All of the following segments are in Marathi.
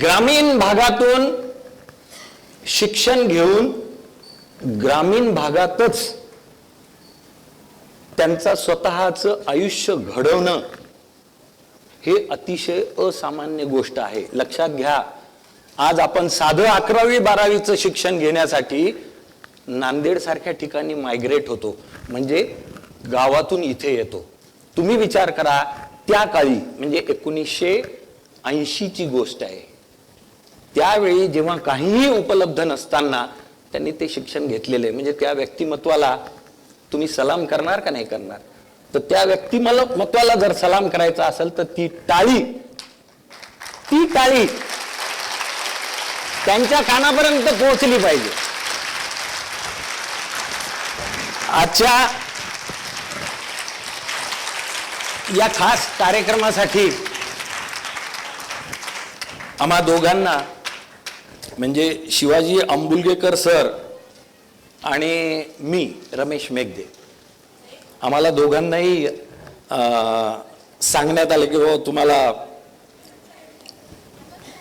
ग्रामीण भागातून शिक्षण घेऊन ग्रामीण भागातच त्यांचा स्वतःचं आयुष्य घडवणं हे अतिशय असामान्य गोष्ट आहे. लक्षात घ्या आज आपण साधं अकरावी बारावीचं शिक्षण घेण्यासाठी नांदेड सारख्या ठिकाणी मायग्रेट होतो. म्हणजे गावातून इथे येतो. तुम्ही विचार करा त्या काळी म्हणजे एकोणीसशे ऐंशीची गोष्ट आहे. त्यावेळी जेव्हा काहीही उपलब्ध नसताना त्यांनी ते शिक्षण घेतलेले म्हणजे त्या व्यक्तिमत्वाला तुम्ही सलाम करणार का नाही करणार? तर त्या व्यक्तिमत्वाला जर सलाम करायचा असेल तर ती टाळी ती टाळी त्यांच्या कानापर्यंत पोहोचली पाहिजे. आजच्या या खास कार्यक्रमासाठी आम्हा दोघांना म्हणजे शिवाजी अंबुलगेकर सर आणि मी रमेश मेघदे. आम्हाला दोघांनाही सांगण्यात आलं की हो तुम्हाला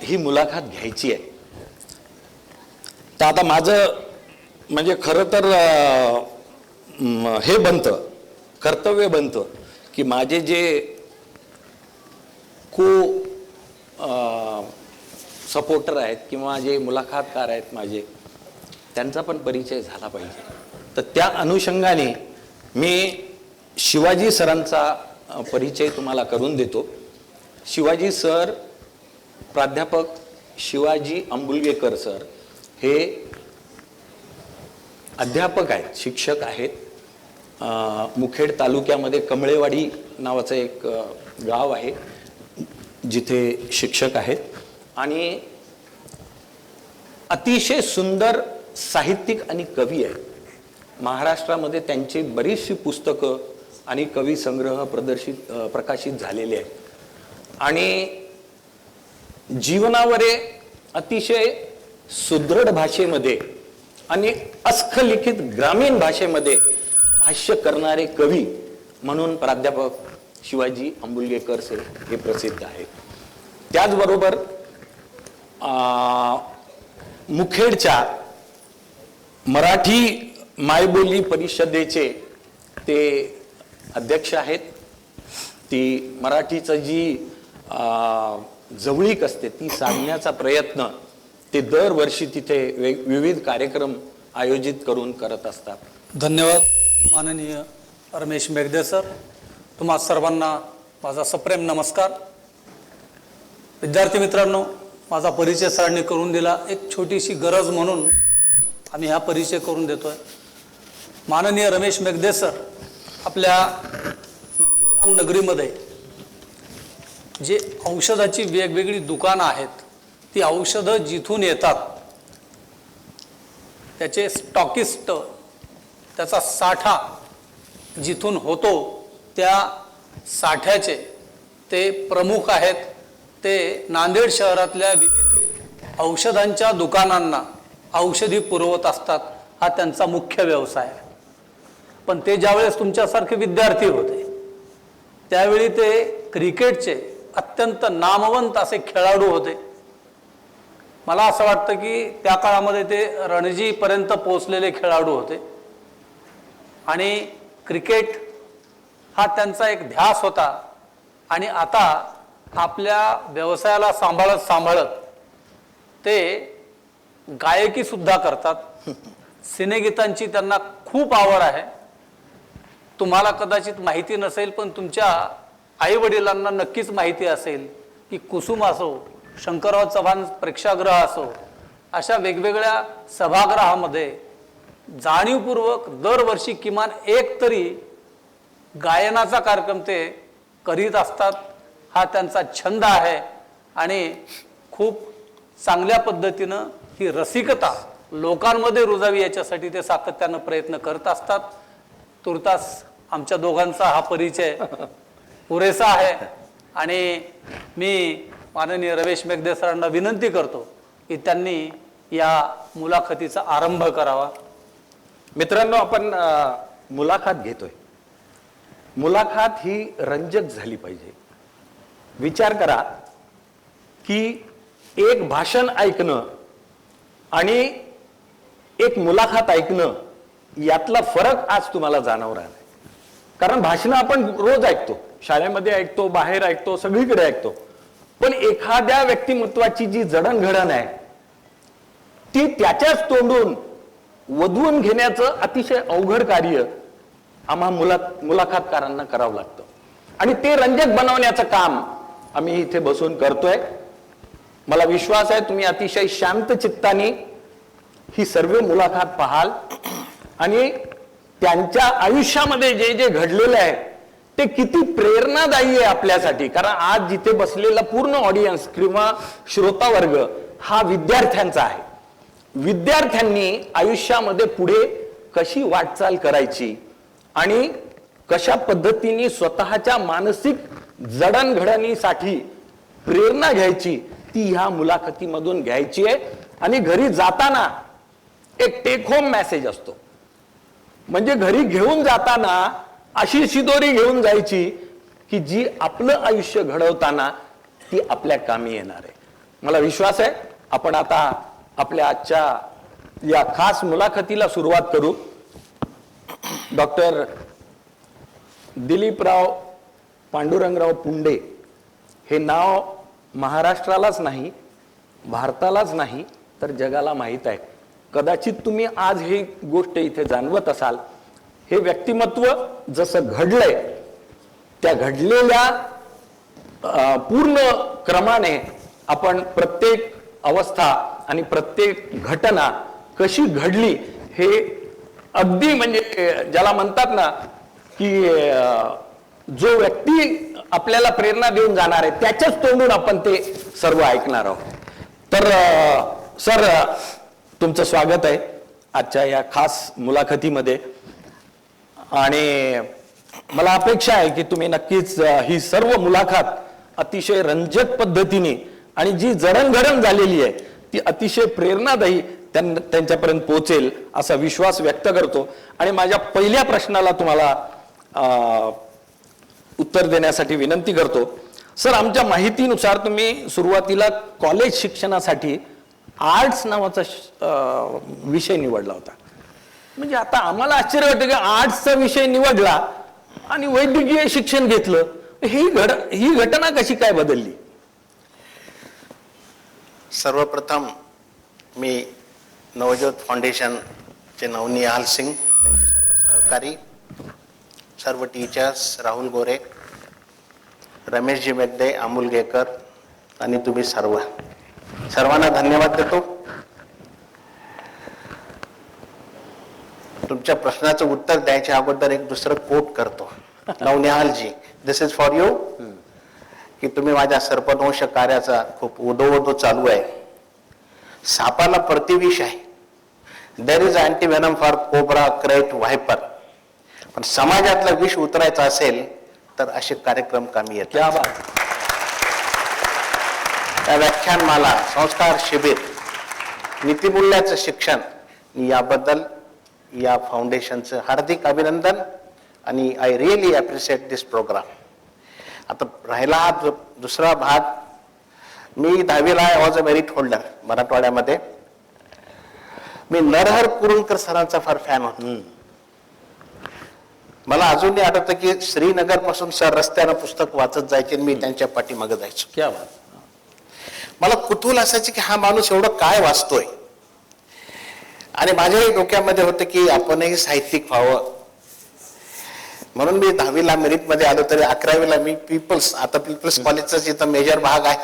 ही मुलाखत घ्यायची आहे. तर आता माझं म्हणजे खरं तर हे बनतं कर्तव्य बनतं की माझे जे को सपोर्टर आहेत किंवा जे मुलाखतकार आहेत माझे त्यांचा पण परिचय झाला पाहिजे. तर त्या अनुषंगाने मी शिवाजी सरांचा परिचय तुम्हाला करून देतो. शिवाजी सर प्राध्यापक शिवाजी अंबुलगेकर सर हे अध्यापक आहेत शिक्षक आहेत. मुखेड तालुक्यामध्ये कमळेवाडी नावाचं एक गाव आहे जिथे शिक्षक आहेत. आणि अतिशय सुंदर साहित्यिक आणि कवी आहेत महाराष्ट्रामध्ये त्यांची बरीचशी पुस्तकं आणि कवी संग्रह प्रदर्शित प्रकाशित झालेले आहेत. आणि जीवनावर अतिशय सुदृढ भाषेमध्ये आणि अस्खलिखित ग्रामीण भाषेमध्ये भाष्य करणारे कवी म्हणून प्राध्यापक शिवाजी अंबुलगेकर से हे प्रसिद्ध आहेत. त्याचबरोबर मुखेडच्या मराठी मायबोली परिषदेचे ते अध्यक्ष आहेत. ती मराठीचं जी जवळीक असते ती सांगण्याचा प्रयत्न ते दरवर्षी तिथे वे- विविध कार्यक्रम आयोजित करून करत असतात. धन्यवाद माननीय रमेश मेघदे सर. तुम्हा सर्वांना माझा सप्रेम नमस्कार. विद्यार्थी मित्रांनो माझा परिचय सरांनी करून दिला. एक छोटीशी गरज म्हणून आम्ही हा परिचय करून देतोय. माननीय रमेश मेघदे सर आपल्या नंदीग्राम नगरीमध्ये जे औषधाची वेगवेगळी दुकानं आहेत ती औषधं जिथून येतात त्याचे स्टॉकिस्ट त्याचा साठा जिथून होतो त्या साठ्याचे ते प्रमुख आहेत. ते नांदेड शहरातल्या विविध औषधांच्या दुकानांना औषधी पुरवत असतात. हा त्यांचा मुख्य व्यवसाय आहे. पण ते ज्यावेळेस तुमच्यासारखे विद्यार्थी होते त्यावेळी ते क्रिकेटचे अत्यंत नामवंत असे खेळाडू होते. मला असं वाटतं की त्या काळामध्ये ते रणजीपर्यंत पोहोचलेले खेळाडू होते. आणि क्रिकेट हा त्यांचा एक ध्यास होता. आणि आता आपल्या व्यवसायाला सांभाळत सांभाळत ते गायकी सुद्धा करतात. सिनेगीतांची त्यांना खूप आवड आहे. तुम्हाला कदाचित माहिती नसेल पण तुमच्या आईवडिलांना नक्कीच माहिती असेल की कुसुम असो शंकरराव चव्हाण प्रेक्षागृह असो अशा वेगवेगळ्या सभागृहामध्ये जाणीवपूर्वक दरवर्षी किमान एक तरी गायनाचा कार्यक्रम ते करीत असतात. हा त्यांचा छंद आहे आणि खूप चांगल्या पद्धतीनं ही रसिकता लोकांमध्ये रुजावी याच्यासाठी ते सातत्यानं प्रयत्न करत असतात. तुर्तास आमच्या दोघांचा हा परिचय पुरेसा आहे. आणि मी माननीय रमेश मेघदे सरांना विनंती करतो की त्यांनी या मुलाखतीचा आरंभ करावा. मित्रांनो आपण मुलाखत घेतोय. मुलाखत ही रंजक झाली पाहिजे. विचार करा की एक भाषण ऐकणं आणि एक मुलाखत ऐकणं यातला फरक आज तुम्हाला जाणवणार आहे कारण भाषणं आपण रोज ऐकतो. शाळेमध्ये ऐकतो बाहेर ऐकतो सगळीकडे ऐकतो. पण एखाद्या व्यक्तिमत्वाची जी जडणघडण आहे ती त्याच्याच तोंडून वधवून घेण्याचं अतिशय अवघड कार्य आम्हा मुला मुलाखतकारांना करावं लागतं. आणि ते रंजक बनवण्याचं काम आम्ही इथे बसून करतोय. मला विश्वास आहे तुम्ही अतिशय शांत चित्ताने ही सर्व मुलाखत पाहाल. आणि त्यांच्या आयुष्यामध्ये जे जे घडलेलं आहे ते किती प्रेरणादायी आहे आपल्यासाठी. कारण आज जिथे बसलेला पूर्ण ऑडियन्स किंवा श्रोता वर्ग हा विद्यार्थ्यांचा आहे. विद्यार्थ्यांनी आयुष्यामध्ये पुढे कशी वाटचाल करायची आणि कशा पद्धतीने स्वतःच्या मानसिक जडणघडणीसाठी प्रेरणा घ्यायची ती ह्या मुलाखतीमधून घ्यायची आहे. आणि घरी जाताना एक टेक होम मेसेज असतो. म्हणजे घरी घेऊन जाताना अशी शिदोरी घेऊन जायची की जी आपलं आयुष्य घडवताना ती आपल्या कामी येणार आहे. मला विश्वास आहे आपण आता आपल्या आजच्या या खास मुलाखतीला सुरुवात करू. डॉक्टर दिलीपराव पांडुरंगराव पुंडे हे नाव महाराष्ट्रालाच नाही भारतालाच नाही तर जगाला माहीत आहे. कदाचित तुम्ही आज ही गोष्ट इथे जाणवत असाल. हे व्यक्तिमत्व जसं घडलंय त्या घडलेल्या पूर्ण क्रमाने आपण प्रत्येक अवस्था आणि प्रत्येक घटना कशी घडली हे अगदी म्हणजे ज्याला म्हणतात ना की जो व्यक्ती आपल्याला प्रेरणा देऊन जाणार आहे त्याच्याच तोंडून आपण ते सर्व ऐकणार आहोत. तर सर तुमचं स्वागत आहे आजच्या या खास मुलाखतीमध्ये. आणि मला अपेक्षा आहे की तुम्ही नक्कीच ही सर्व मुलाखत अतिशय रंजक पद्धतीने आणि जी जडणघडण झालेली आहे ती अतिशय प्रेरणादायी त्यां- त्यांच्यापर्यंत पोहोचेल असा विश्वास व्यक्त करतो. आणि माझ्या पहिल्या प्रश्नाला तुम्हाला अ, उत्तर देण्यासाठी विनंती करतो. सर आमच्या माहितीनुसार तुम्ही सुरुवातीला कॉलेज शिक्षणासाठी आर्ट्स नावाचा विषय निवडला होता. म्हणजे आता आम्हाला आश्चर्य वाटतं की आर्ट्सचा विषय निवडला आणि वैद्यकीय शिक्षण घेतलं. ही घड ही घटना कशी काय बदलली? सर्वप्रथम मी नवज्योत फाउंडेशनचे नवनिहाल सिंग त्यांचे सर्व सहकारी सर्व टीचर्स राहुल गोरे रमेशजी मेगडे अमोल गेकर आणि तुम्ही सर्व. सर्वांना धन्यवाद देतो. तुमच्या प्रश्नाचं उत्तर द्यायच्या अगोदर एक दुसरं कोट करतो. नवनिहालजी दिस इज फॉर यू की तुम्ही माझ्या सर्पदंश कार्याचा खूप उदो चालू आहे. सापाला प्रतिविष आहे. There is antivenom for cobra krait viper पण समाजातलं विष उतरायचं असेल तर असे कार्यक्रम कामी बात. त्या व्याख्यानमाला संस्कार शिबिर नीतिमूल्याचं शिक्षण याबद्दल या फाउंडेशनचं हार्दिक अभिनंदन आणि I really appreciate this programme आता राहिला हा दुसरा भाग. मी दहावीला वॉज अ मेरिट होल्डर मराठवाड्यामध्ये. मी नरहर कुरुंकर सरांचा फार फॅन होतो. मला अजूनही आठवतं की श्रीनगरपासून सर रस्त्यानं पुस्तक वाचत जायचे आणि मी त्यांच्या पाठीमागे जायचो. क्या बात. मला कुतूहल असायचे की हा माणूस एवढं काय वाचतोय? आणि माझ्याही डोक्यामध्ये होतं की आपणही साहित्यिक व्हावं. म्हणून मी दहावीला मेरिटमध्ये आलो तरी अकरावीला मी पीपल्स आता पीपल्स कॉलेजचा जिथं मेजर भाग आहे.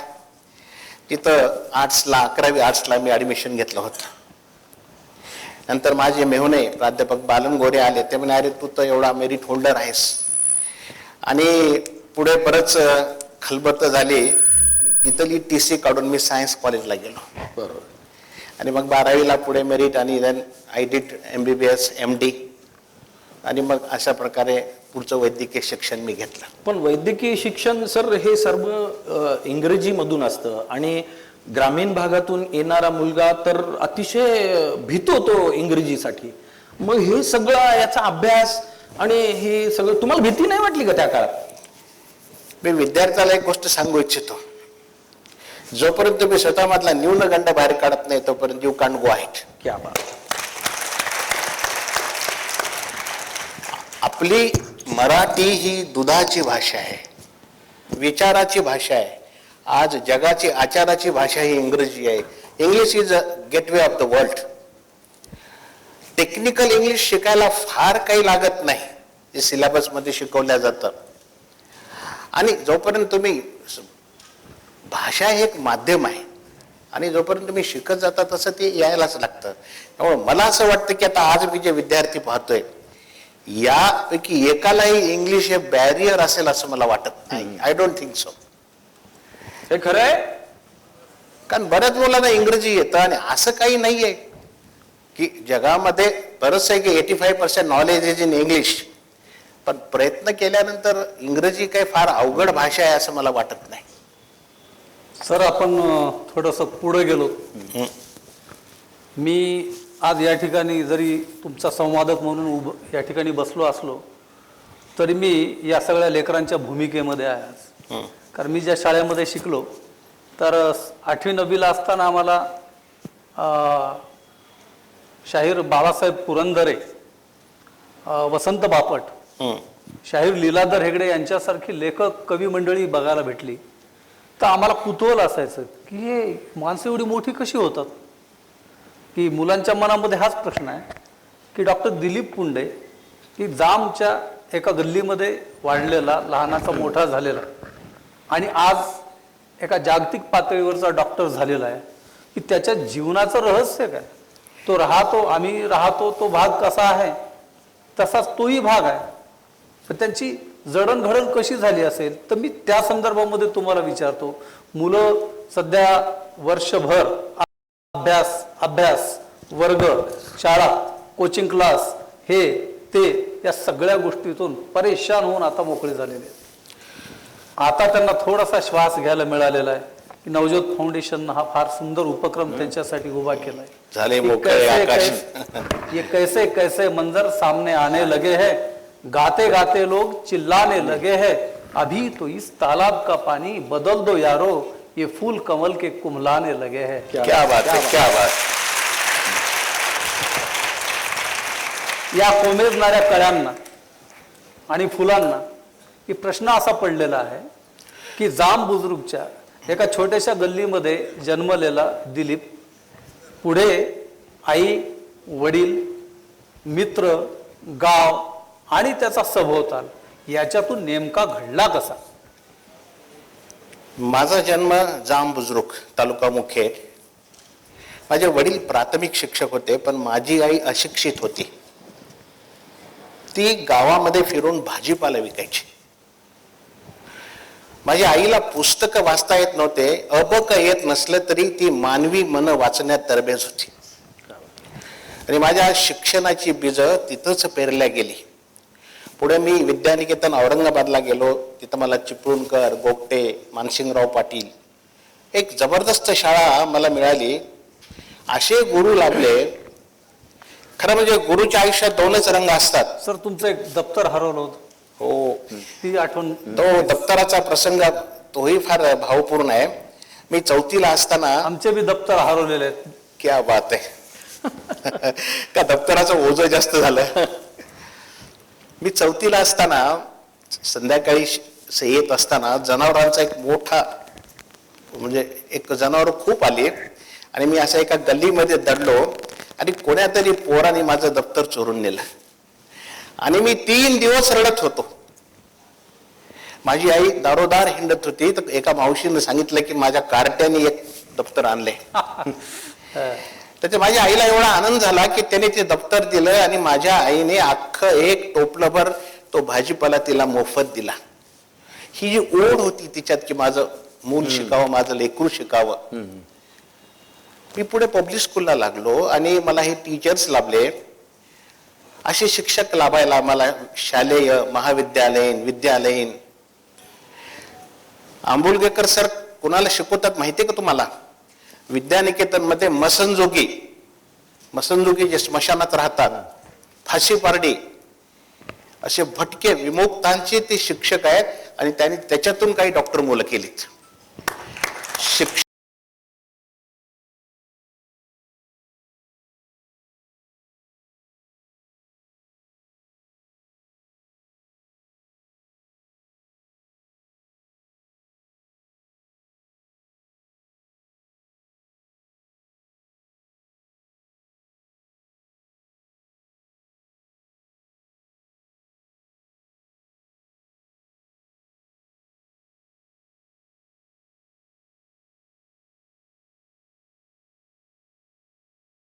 तिथं आर्ट्सला अकरावी आर्ट्सला मी ऍडमिशन घेतलं होतं. नंतर माझे मेहुणे प्राध्यापक बालन गोरे आले. ते म्हणे अरे तू तर एवढा मेरिट होल्डर आहेस. आणि पुढे बरंच अं, खलबत झाली. आणि तिथली टी सी काढून मी सायन्स कॉलेजला गेलो. बरोबर. आणि मग बारावीला पुढे मेरिट आणि then I did M B B S M D आणि मग अशा प्रकारे पुढचं वैद्यकीय शिक्षण मी घेतलं. पण वैद्यकीय शिक्षण सर हे सर्व इंग्रजीमधून असतं. आणि ग्रामीण भागातून येणारा मुलगा तर अतिशय भीतो तो इंग्रजीसाठी. मग हे सगळं याचा अभ्यास आणि हे सगळं तुम्हाला भीती नाही वाटली का त्या काळात? मी विद्यार्थ्याला एक गोष्ट सांगू इच्छितो. जोपर्यंत तुम्ही स्वतःमधला न्यूनगंड बाहेर काढत नाही तोपर्यंत यू कांट गो आहेत क्या बात. आपली मराठी ही दुधाची भाषा आहे विचाराची भाषा आहे. आज जगाची आचाराची भाषा ही इंग्रजी आहे. English is a gateway of the world technical English शिकायला फार काही लागत नाही. जे सिलेबसमध्ये शिकवल्या जातं. आणि जोपर्यंत तुम्ही भाषा हे एक माध्यम आहे. आणि जोपर्यंत तुम्ही शिकत जाता तसं ते यायलाच लागतं. त्यामुळे मला असं वाटतं की आता आज मी जे विद्यार्थी पाहतोय यापैकी एकालाही इंग्लिश हे बॅरियर असेल असं मला वाटत नाही. आय डोंट थिंक सो हे खरं आहे? कारण बऱ्याच मुलांना इंग्रजी येतं आणि असं काही नाहीये की जगामध्ये बरंच आहे की eighty five percent knowledge is in English पण प्रयत्न केल्यानंतर इंग्रजी काही फार अवघड भाषा आहे असं मला वाटत नाही. सर आपण थोडंसं पुढे गेलो. मी आज या ठिकाणी जरी तुमचा संवादक म्हणून उभं या ठिकाणी बसलो असलो तरी मी या सगळ्या लेकरांच्या भूमिकेमध्ये आहे आज. कारण मी ज्या शाळेमध्ये शिकलो तर आठवी नववीला असताना आम्हाला शाहीर बाळासाहेब पुरंदरे वसंत बापट. शाहीर लीलाधर हेगडे यांच्यासारखी लेखक कवी मंडळी बघायला भेटली. तर आम्हाला कुतूहल असायचं की हे माणसं एवढी मोठी कशी होतात? की मुलांच्या मनामध्ये हाच प्रश्न आहे की डॉक्टर दिलीप पुंडे की जामच्या एका गल्लीमध्ये वाढलेला लहानाचा मोठा झालेला. आणि आज एका जागतिक पातळीवरचा डॉक्टर झालेला आहे. की त्याच्या जीवनाचं रहस्य काय? तो राहतो आम्ही राहतो तो भाग कसा आहे? तसाच तोही भाग आहे. पण त्यांची जडणघडण कशी झाली असेल तर मी त्या संदर्भामध्ये तुम्हाला विचारतो. मुलं सध्या वर्षभर अभ्यास अभ्यास वर्ग शाळा कोचिंग क्लास हे ते या सगळ्या गोष्टीतून परेशान होऊन आता मोकळे झालेले आहेत. आता त्यांना थोडासा श्वास घ्यायला मिळालेला आहे. की नवज्योत फाउंडेशन हा फार सुंदर उपक्रम त्यांच्यासाठी उभा केला आहे झाले मोकळे आकाश. ये कैसे कैसे मंजर सामने आने लगे हैं. गाते गाते लोग चिल्लाने लगे हैं. अभी तो इस तालाब का पानी बदल दो यारो ये फूल कमल के कुमलाने लगे हैं क्या बात है. क्या बात. या कोमेजणाऱ्या कळ्यांना आणि फुलांना की प्रश्न असा पडलेला आहे की जाम बुजुर्गच्या एका छोट्याशा गल्लीमध्ये जन्मलेला दिलीप पुढे आई वडील मित्र गाव आणि त्याचा सभोवताल याच्यातून नेमका घडला कसा? माझा जन्म जाम बुजुर्ग तालुका मुखेड माझे वडील प्राथमिक शिक्षक होते पण माझी आई अशिक्षित होती. ती गावामध्ये फिरून भाजीपाला विकायची. माझ्या आईला पुस्तकं वाचता येत नव्हते अबक येत नसलं तरी ती मानवी मन वाचण्यात तरबेज होती. आणि माझ्या शिक्षणाची बीज तिथंच पेरल्या गेली. पुढे मी विद्यानिकेतन औरंगाबादला गेलो तिथं मला चिपळूणकर गोगटे मानसिंगराव पाटील एक जबरदस्त शाळा मला मिळाली. असे गुरु लाभले. खरं म्हणजे गुरुच्या आयुष्यात दोनच रंग असतात. सर तुमचं एक दप्तर हरवलं होतं. हो. ती आठवण तो दप्तराचा प्रसंग तोही फार भावपूर्ण आहे. मी चौथीला असताना आमचे बी दप्तर हरवलेले आहेत. क्या बात आहे. का दप्तराचं ओझं जास्त झालं? मी चौथीला असताना संध्याकाळी येत असताना जनावरांचा एक मोठा म्हणजे एक जनावर खूप आली. आणि मी असा एका गल्लीमध्ये दडलो. आणि कोण्यातरी पोराने माझं दप्तर चोरून नेलं. आणि मी तीन दिवस रडत होतो. माझी आई दारोदार हिंडत होती तर एका मावशीने सांगितलं की माझ्या कार्ट्याने एक दप्तर आणलंय तर ते माझ्या आईला एवढा आनंद झाला की त्याने ते दप्तर दिलं आणि माझ्या आईने अख्खं एक टोपलभर तो भाजीपाला तिला मोफत दिला. ही जी ओढ होती तिच्यात की माझं मूल शिकावं माझं लेकरू शिकावं. मी पुढे पब्लिक स्कूलला लागलो आणि मला हे टीचर्स लाभले. असे शिक्षक लाभायला आम्हाला शालेय महाविद्यालयीन विद्यालयीन. आंबुलगेकर सर कुणाला शिकवतात माहितीये का तुम्हाला? विद्यानिकेतनमध्ये मसनजोगी. मसनजोगी जे स्मशानात राहतात फाशी पारडी असे भटके विमुक्तांचे ते शिक्षक आहेत आणि त्यांनी त्याच्यातून काही डॉक्टर मुलं केलीत. शिक्षक